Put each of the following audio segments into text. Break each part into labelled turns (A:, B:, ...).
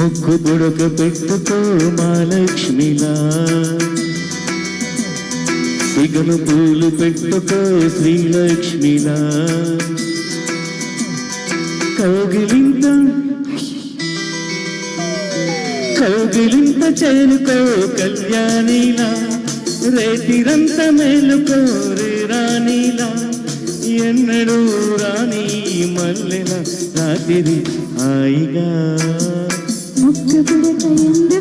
A: ముక్కు బుడక పెట్టుకో మహాలక్ష్మిలా. సిగను పూలు పెట్టుకో శ్రీలక్ష్మిలా. కౌగిలింత కౌగిలింత చేరుకో కళ్యాణిలా. రేతిరంత మేలుకో రే రాణిలా. ఎన్నడూ రాణి మల్లెల రాత్రి హాయిగా.
B: முத்து கொடுத்த எந்த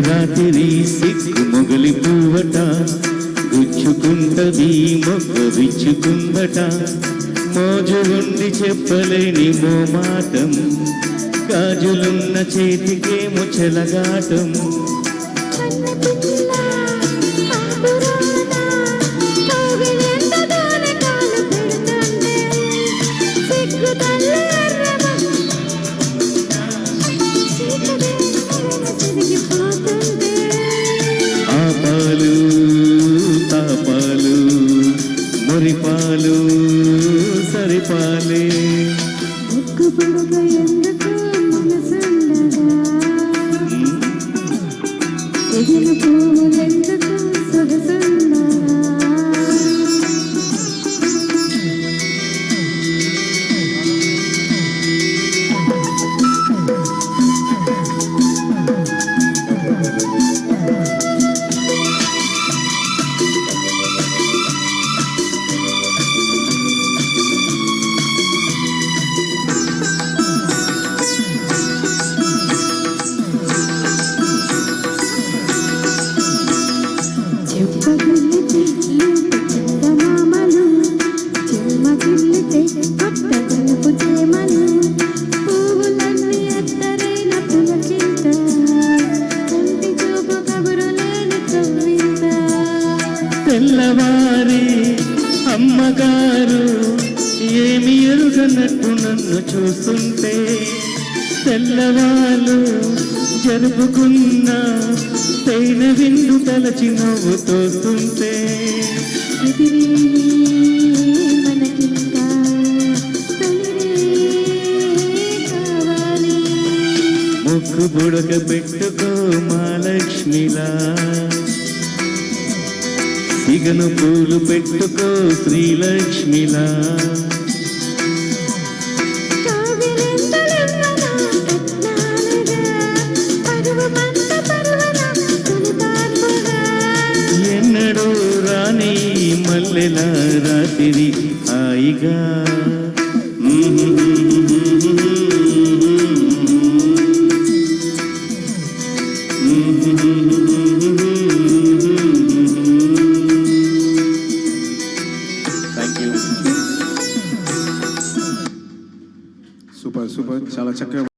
B: రాత్రి
A: సిక్కు మొగలి పూవట గుచ్చుకుంటది మొగ్గ విచ్చుకుందట మోజు ఉండి చెప్పలేని మో మాటం గాజులున్న చేతికేమో చెలగాటం.
B: ముక్కు
A: తెల్లవారి అమ్మగారు ఏమి ఎరుగనట్టు నన్ను చూస్తుంటే తెల్లవాళ్ళు జరుపుకున్న తేనె విందు తలచి నవ్వు తోస్తుంటే. ముక్కు బుడక పెట్టుకో మహాలక్ష్మిలా. సిగను పూలు పెట్టుకో శ్రీలక్ష్మిలా. మల్లెల రాత్రి హాయిగా.
C: సూపర్ సూపర్ చాలా చక్కగా